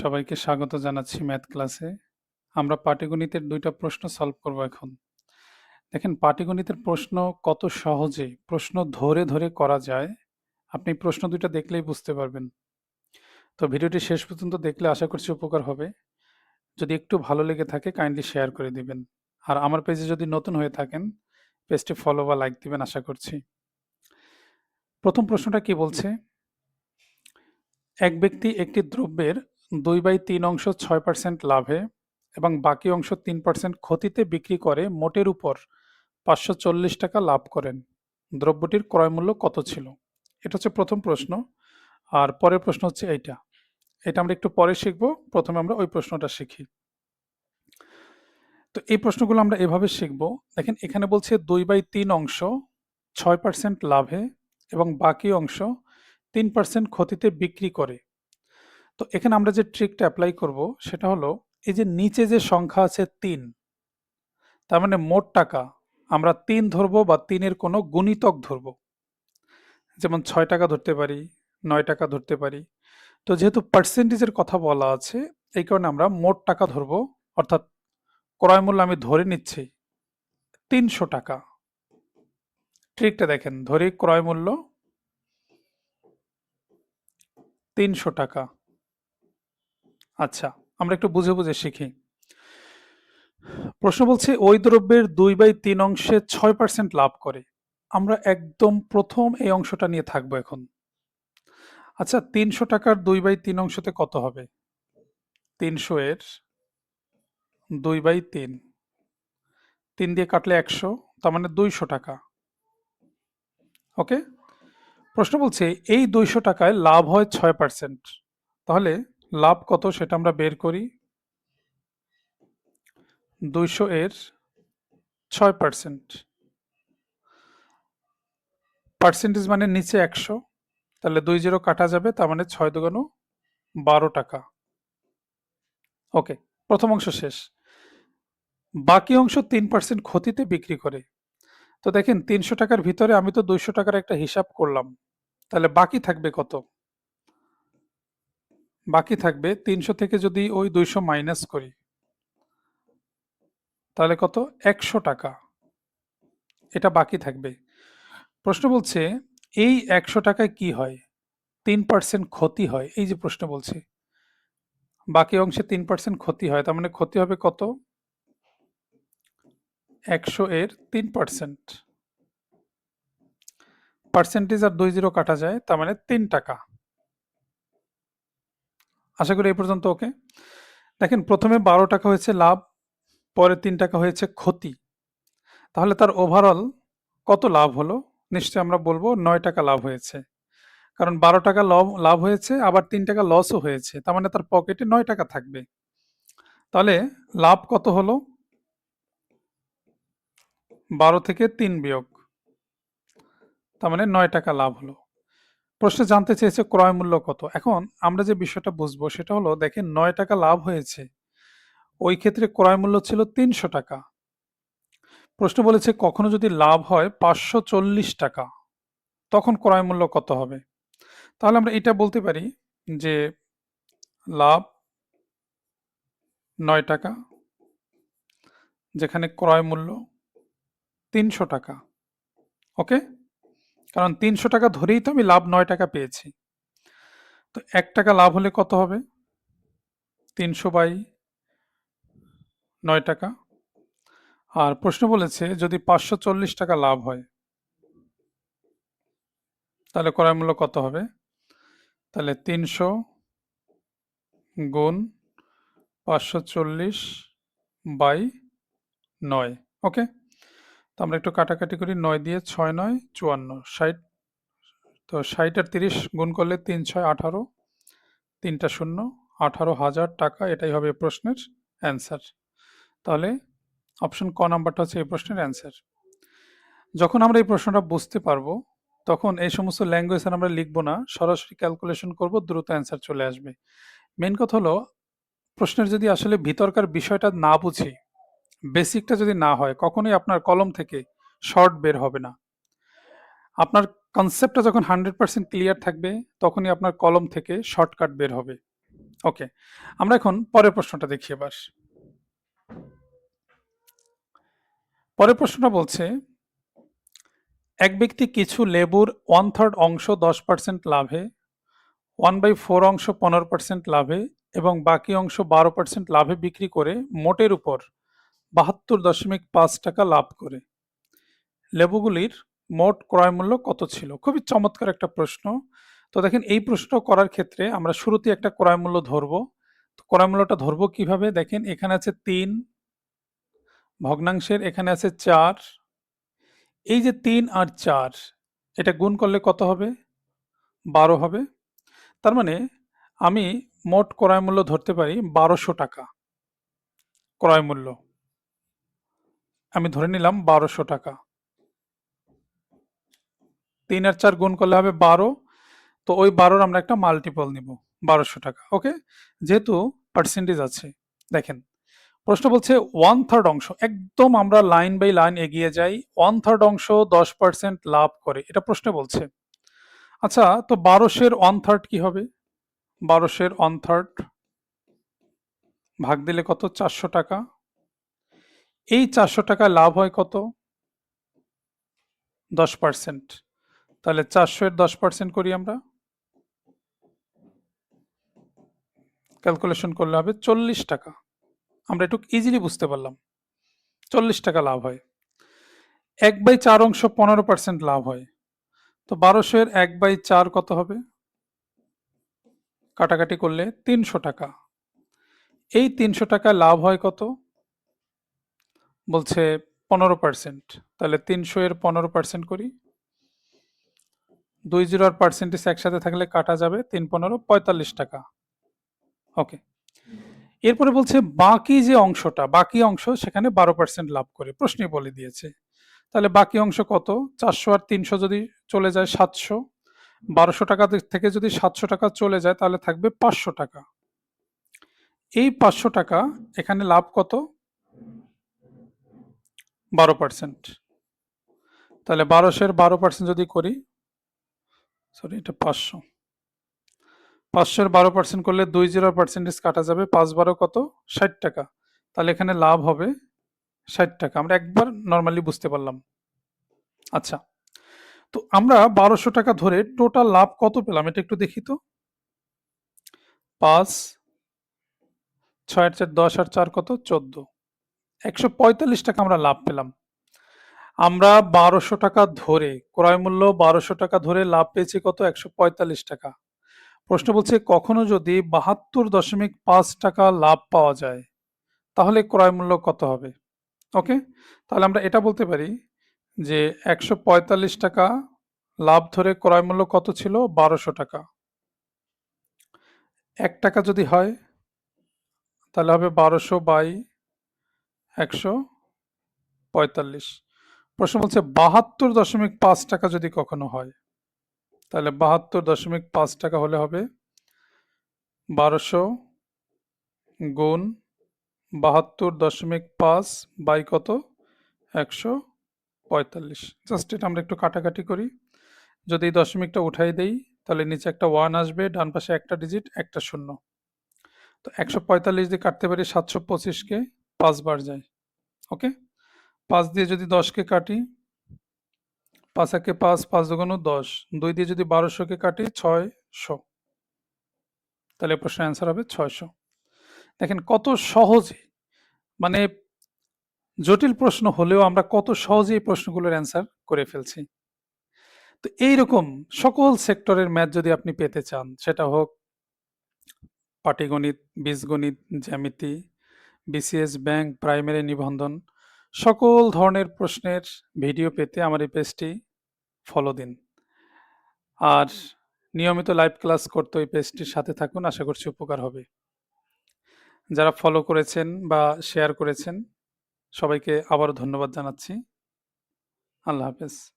সবাইকে স্বাগত জানাচ্ছি ম্যাথ ক্লাসে। আমরা পাটিগণিতের দুইটা প্রশ্ন সলভ করব এখন। দেখেন পাটিগণিতের প্রশ্ন কত সহজে প্রশ্ন ধরে, ধরে করা যায়, আপনি প্রশ্ন দুইটা দেখলেই বুঝতে পারবেন। তো ভিডিওটি শেষ পর্যন্ত দেখলে আশা করছি উপকার হবে। যদি একটু ভালো লেগে থাকে কাইন্ডলি শেয়ার করে দিবেন। আর আমার পেজে যদি নতুন হয়ে থাকেন, পেজটি ফলো বা লাইক দিবেন আশা করছি। প্রথম প্রশ্নটা কি বলছে? এক ব্যক্তি একটি দ্রব্যের ২/৩ অংশ ছয় পার্সেন্ট লাভে এবং বাকি অংশ তিন পার্সেন্ট ক্ষতিতে বিক্রি করে মোটের উপর ৳৫৪০ লাভ করেন। দ্রব্যটির ক্রয়মূল্য কত ছিল? এটা হচ্ছে প্রথম প্রশ্ন। আর পরের প্রশ্ন হচ্ছে এইটা। এটা আমরা একটু পরে শিখব। প্রথমে আমরা ওই প্রশ্নটা শিখি। তো এই প্রশ্নগুলো আমরা এভাবে শিখব। দেখেন, এখানে বলছে ২/৩ অংশ ছয় পার্সেন্ট লাভে এবং বাকি অংশ তিন পার্সেন্ট ক্ষতিতে বিক্রি করে। তো এখানে আমরা যে ট্রিকটা অ্যাপ্লাই করব সেটা হলো এই যে নিচে যে সংখ্যা আছে তিন তার মানে মোট টাকা আমরা তিন ধরবো বা তিনের কোনো গুণিতক ধরবো। যেমন ছয় টাকা ধরতে পারি, নয় টাকা ধরতে পারি। তো যেহেতু পার্সেন্টেজের কথা বলা আছে এই কারণে আমরা মোট টাকা ধরবো অর্থাৎ ক্রয় মূল্য আমি ধরে নিচ্ছি ৩০০ টাকা। ট্রিকটা দেখেন ধরি ক্রয় মূল্য ৩০০ টাকা। আচ্ছা, আমরা একটু বুঝে, বুঝে শিখি। প্রশ্ন বলছে ওই দ্রব্যের ২/৩ অংশে ছয় পার্সেন্ট লাভ করে। আমরা একদম প্রথম এই অংশটা নিয়ে থাকব এখন। আচ্ছা ৩০০ টাকার ২/৩ অংশতে কত হবে? ৩০০ এর ২/৩ ৩ দিয়ে কাটলে ১০০ তার মানে ২০০ টাকা। ওকে? প্রশ্ন বলছে এই ২০০ টাকায় লাভ হয় ছয় পার্সেন্ট তাহলে লাভ কত সেটা আমরা বের করি। ২০০ এর 6% পার্সেন্টেজ মানে নিচে ১০০ তাহলে ২ জিরো কাটা যাবে তার মানে ৬ দুগুণ ১২ টাকা। ওকে, প্রথম অংশ শেষ। বাকি অংশ ৩% ক্ষতিতে বিক্রি করে। তো দেখেন ৩০০ টাকার ভিতরে আমি তো ২০০ টাকার একটা হিসাব করলাম। তাহলে বাকি থাকবে কত? বাকি থাকবে ৩০০ থেকে যদি ওই ২০০ মাইনাস করি, তাহলে কত? ১০০ টাকা। এটা বাকি থাকবে। প্রশ্ন বলছে, এই ১০০ টাকায় কি হয়? ৩% ক্ষতি হয়। এই যে প্রশ্ন বলছে। বাকি অংশে ৩% ক্ষতি হয়। তার মানে ক্ষতি হবে কত? ১০০ এর ৩%। পার্সেন্টেজ আর ২ জিরো কাটা যায়, তার মানে ৩ টাকা। আশা করি এই পর্যন্ত ওকে। দেখেন প্রথমে ১২ টাকা হয়েছে লাভ, পরে তিন টাকা হয়েছে ক্ষতি। তাহলে তার ওভারঅল কত লাভ হলো? নিশ্চয়ই আমরা বলব নয় টাকা লাভ হয়েছে। কারণ ১২ টাকা লভ হয়েছে আবার তিন টাকা লসও হয়েছে। তার মানে তার পকেটে নয় টাকা থাকবে। তাহলে লাভ কত হলো? ১২ থেকে তিন বিয়োগ। তার মানে নয় টাকা লাভ হলো। প্রশ্নে জানতে চেয়েছে ক্রয় মূল্য কত? এখন আমরা যে বিষয়টা বুঝব সেটা হলো, দেখেন নয় টাকা লাভ হয়েছে। ওই ক্ষেত্রে ক্রয় মূল্য ছিল ৩০০ টাকা। প্রশ্ন বলেছে কখনো যদি লাভ হয় ৫৪০ টাকা, তখন ক্রয় মূল্য কত হবে? তাহলে আমরা এটা বলতে পারি যে লাভ নয় টাকা, যেখানে ক্রয় মূল্য ৩০০ টাকা। ওকে? কারণ ৩০০ টাকা ধরেই তো আমি লাভ নয় টাকা পেয়েছি। তো এক টাকা লাভ হলে কত হবে? ৩০০ বাই নয় টাকা। আর প্রশ্ন বলেছে, যদি ৫৪০ টাকা লাভ হয়, তাহলে ক্রয় মূল্য কত হবে? তাহলে ৩০০ গুণ ৫৪০ বাই নয়, ওকে? তো আমরা একটু কাটাকাটি করি নয় দিয়ে ৬ ৯ ৫৪ ৬০ তো ৬০ আর ৩০ গুণ করলে ৩ ৬ ১৮ তিনটা শূন্য, আঠারো হাজার টাকা, এটাই হবে এই প্রশ্নের অ্যান্সার তাহলে অপশন ক নাম্বারটা হচ্ছে এই প্রশ্নের অ্যান্সার যখন আমরা এই প্রশ্নটা বুঝতে পারব, তখন এই সমস্ত ল্যাঙ্গুয়েজ আমরা লিখব না, সরাসরি ক্যালকুলেশন করব, দ্রুত অ্যান্সার চলে আসবে। মেন কথা হলো, প্রশ্নের যদি আসলে ভিতরকার বিষয়টা না বুঝি বেসিকটা যদি না হয় কখনোই আপনার কলম থেকে শর্ট বের হবে না আপনার কনসেপ্টটা যখন হান্ড্রেড পার্সেন্ট ক্লিয়ার থাকবে তখনই আপনার কলম থেকে শর্টকাট বের হবে ওকে। আমরা এখন পরের প্রশ্নটা দেখি এবার। পরের প্রশ্নটা বলছে এক ব্যক্তি কিছু লেবুর 1/3 অংশ 10% লাভে, 1/4 অংশ 15% লাভে এবং বাকি অংশ 12% লাভে বিক্রি করে মোটের উপর ৭২.৫ টাকা লাভ করে। লেবুগুলির মোট ক্রয় মূল্য কত ছিল? খুবই চমৎকার একটা প্রশ্ন। তো দেখেন, এই প্রশ্ন করার ক্ষেত্রে আমরা শুরুতেই একটা ক্রয় মূল্য ধরবো। তো ক্রয়মূল্যটা ধরবো কীভাবে? দেখেন, এখানে আছে তিন, ভগ্নাংশের এখানে আছে চার এই যে তিন আর চার, এটা গুণ করলে কত হবে? ১২ হবে। তার মানে আমি মোট ক্রয় মূল্য ধরতে পারি বারোশো টাকা। ক্রয়মূল্য। আমি ধরে নিলাম বারোশো টাকা। তিন আর চার গুণ করলে হবে ১২ তো ওই বারোর আমরা একটা মাল্টিপল নিব, বারোশো টাকা। ওকে? যেহেতু পার্সেন্টেজ আছে। দেখেন, প্রশ্ন বলছে 1/3 অংশ, একদম আমরা লাইন বাই লাইন এগিয়ে যাই। 1/3 অংশ 10% লাভ করে। এটা প্রশ্নে বলছে। আচ্ছা তো ১২০০ এর 1/3 কি হবে? ১২০০ এর 1/3 ভাগ দিলে কত? ৪০০ টাকা। এই চারশো টাকা লাভ হয় কত? 10% তাহলে ৪০০ এর 10% করি আমরা। ক্যালকুলেশন করলে হবে ৪০ টাকা। আমরা একটু ইজিলি বুঝতে পারলাম। ৪০ টাকা লাভ হয়। ১/৪ অংশ ১৫% লাভ হয়। তো বারোশো এর ১/৪ কত হবে? কাটাকাটি করলে ৩০০ টাকা। এই তিনশো টাকা লাভ হয় কত? বলছে 15% তাহলে ৩০০ এর 15% করি। দুই জিরো আর পার্সেন্টেজ একসাথে থাকলে কাটা যাবে। ৩ ১৫ ৪৫ টাকা। ওকে। এরপরে বলছে বাকি যে অংশটা, বাকি অংশ সেখানে ১২% লাভ করে। প্রশ্নেই বলে দিয়েছে। তাহলে বাকি অংশ কত? ৪০০ আর ৩০০ যদি চলে যায় সাতশো বারোশো টাকা থেকে যদি ৭০০ টাকা চলে যায় তাহলে থাকবে ৫০০ টাকা। এই ৫০০ টাকা এখানে লাভ কত? ১২% তাহলে ১২০০ এর ১২% যদি করি সরি এটা ৫০০ ৫০০ এর ১২% করলে ২ জিরো পার্সেন্টেজ কাটা যাবে ৫ ১২ কত? ৬০ টাকা। তাহলে এখানে লাভ হবে ৬০ টাকা। আমরা একবার নরমালি বুঝতে পারলাম। আচ্ছা। তো আমরা ১২০০ টাকা ধরে টোটাল লাভ কত পেলাম এটা একটু দেখি তো? ৫ ৬ আর ৪ ১০ আর ৪ কত? ১৪ ১৪৫ টাকা আমরা লাভ পেলাম। আমরা ১২০০ টাকা ধরে, ক্রয় মূল্য ১২০০ টাকা ধরে লাভ পেয়েছি কত? ১৪৫ টাকা। প্রশ্ন বলছে, কখনো যদি ৭২.৫ টাকা লাভ পাওয়া যায়, তাহলে ক্রয় মূল্য কত হবে? ওকে? তাহলে আমরা এটা বলতে পারি যে ১৪৫ টাকা লাভ ধরে ক্রয় মূল্য কত ছিল? ১২০০ টাকা। ১ টাকা যদি হয়, তাহলে হবে ১২০০ বাই ১৪৫ প্রশ্ন বলছে ৭২.৫ টাকা যদি কখনো হয় তাহলে ৭২.৫ টাকা হলে হবে ১২০০ গুণ ৭২.৫ বাই কত? ১৪৫ জাস্ট এটা আমরা একটু কাটাকাটি করি। যদি দশমিকটা উঠাই দেই তাহলে নিচে একটা 1 আসবে, ডান পাশে একটা ডিজিট, একটা শূন্য। তো ১৪৫ দিয়ে কাটতে পারি ৭২৫ কে ৫ বার যায়। ওকে? ৫ দিয়ে যদি ১০ কে কাটি ৫ একে ৫, ৫ দুগুণ ১০, ২ দিয়ে যদি ১২০০ কে কাটি ৬০০ তাহলে প্রশ্নের অ্যান্সার হবে ৬০০ দেখেন কত সহজে মানে জটিল প্রশ্ন হলেও আমরা কত সহজে এই প্রশ্নগুলোর অ্যান্সার করে ফেলছি। তো এইরকম সকল সেক্টরের ম্যাথ যদি আপনি পেতে চান সেটা হোক পাটিগণিত, বীজগণিত, জ্যামিতি, বিসিএস, ব্যাংক, প্রাইমারি নিবন্ধন সকল ধরনের প্রশ্নের ভিডিও পেতে আমার এই পেজটি ফলো দিন। আর নিয়মিত লাইভ ক্লাস করতে ওই পেজটির সাথে থাকুন। আশা করছি উপকার হবে। যারা ফলো করেছেন বা শেয়ার করেছেন সবাইকে আবারও ধন্যবাদ জানাচ্ছি। আল্লাহ হাফেজ।